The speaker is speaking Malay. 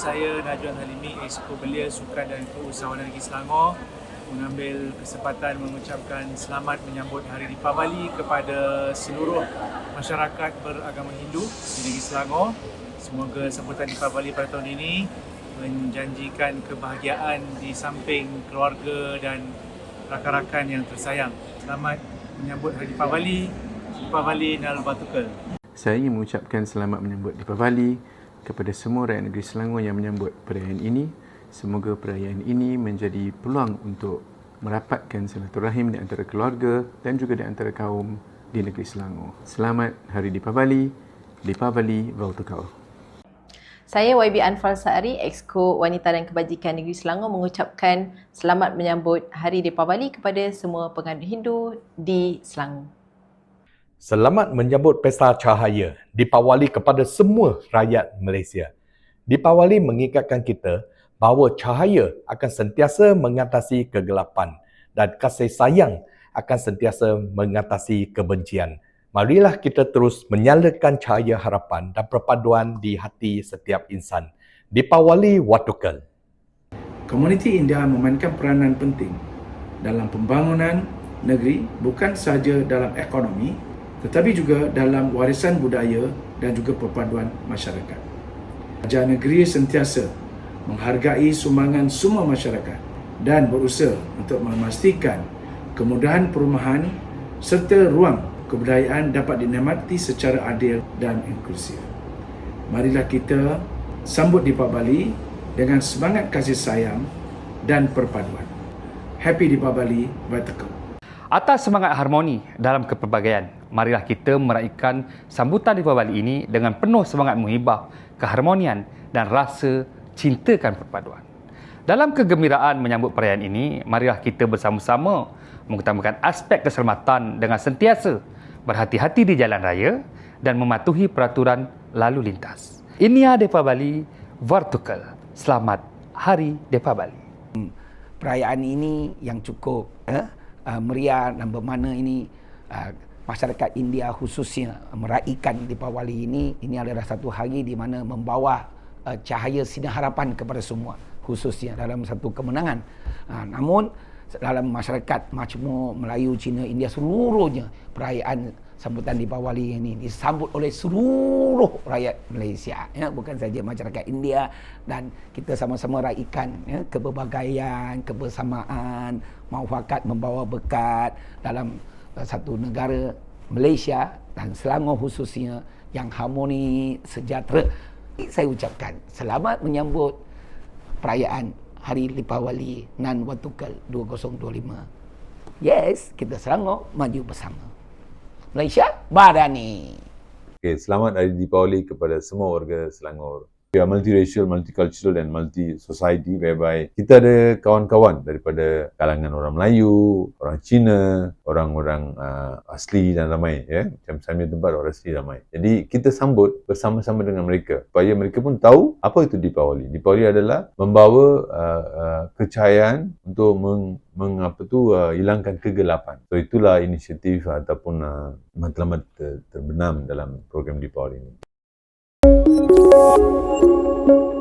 Saya Najwan Halimi, Exco Belia Sukan dan Keusahawanan Negeri Selangor mengambil kesempatan mengucapkan selamat menyambut Hari Deepavali kepada seluruh masyarakat beragama Hindu di Negeri Selangor. Semoga sambutan Deepavali pada tahun ini menjanjikan kebahagiaan di samping keluarga dan rakan-rakan yang tersayang. Selamat menyambut Hari Deepavali. Deepavali Nal Batukal. Saya ingin mengucapkan selamat menyambut Deepavali kepada semua rakyat negeri Selangor yang menyambut perayaan ini. Semoga perayaan ini menjadi peluang untuk merapatkan silaturahim di antara keluarga dan juga di antara kaum di negeri Selangor. Selamat Hari Deepavali. Deepavali Vautukau. Saya YB Anfal Saari, Exco Wanita dan Kebajikan Negeri Selangor mengucapkan selamat menyambut Hari Deepavali kepada semua penganut Hindu di Selangor. Selamat menyambut Pesta Cahaya Deepawali kepada semua rakyat Malaysia. Deepawali mengingatkan kita bahawa cahaya akan sentiasa mengatasi kegelapan dan kasih sayang akan sentiasa mengatasi kebencian. Marilah kita terus menyalakan cahaya harapan dan perpaduan di hati setiap insan. Deepawali Watukal. Komuniti India memainkan peranan penting dalam pembangunan negeri bukan sahaja dalam ekonomi tetapi juga dalam warisan budaya dan juga perpaduan masyarakat. Raja negeri sentiasa menghargai sumbangan semua masyarakat dan berusaha untuk memastikan kemudahan perumahan serta ruang kebudayaan dapat dinikmati secara adil dan inklusif. Marilah kita sambut Deepavali dengan semangat kasih sayang dan perpaduan. Happy Deepavali, Vatican. Atas semangat harmoni dalam kepelbagaian, marilah kita meraihkan sambutan Deepavali ini dengan penuh semangat menghibah, keharmonian dan rasa cintakan perpaduan. Dalam kegembiraan menyambut perayaan ini, marilah kita bersama-sama mengutamakan aspek keselamatan dengan sentiasa berhati-hati di jalan raya dan mematuhi peraturan lalu lintas. Ini Deepavali Vertikal. Selamat Hari Deepavali. perayaan ini yang cukup eh, uh, meriah dan bermakna ini uh, masyarakat India khususnya meraihkan Deepawali ini. Ini adalah satu hari di mana membawa uh, cahaya sinar harapan kepada semua khususnya dalam satu kemenangan. Uh, namun dalam masyarakat majmuk Melayu Cina India seluruhnya perayaan sambutan Deepawali ini disambut oleh seluruh rakyat Malaysia. Ya bukan saja masyarakat India dan kita sama-sama raikan ya keberbagaian kebersamaan muafakat membawa berkat dalam uh, satu negara Malaysia dan Selangor khususnya yang harmoni sejahtera. Saya ucapkan selamat menyambut perayaan Hari Deepawali Nan Watukal 2025 yes kita Selangor maju bersama Malaysia Badani. Okay, selamat Hari Deepavali kepada semua warga Selangor. We are multiracial, multicultural and multi-society whereby kita ada kawan-kawan daripada kalangan orang Melayu, orang Cina, orang-orang uh, asli dan ramai. Ya? Macam saya punya tempat orang asli ramai. Jadi kita sambut bersama-sama dengan mereka supaya mereka pun tahu apa itu Deepavali. Deepavali adalah membawa uh, uh, kecahayaan untuk meng, meng apa tu uh, hilangkan kegelapan. So itulah inisiatif ataupun uh, matlamat ter, terbenam dalam program Deepavali ini. Thank you.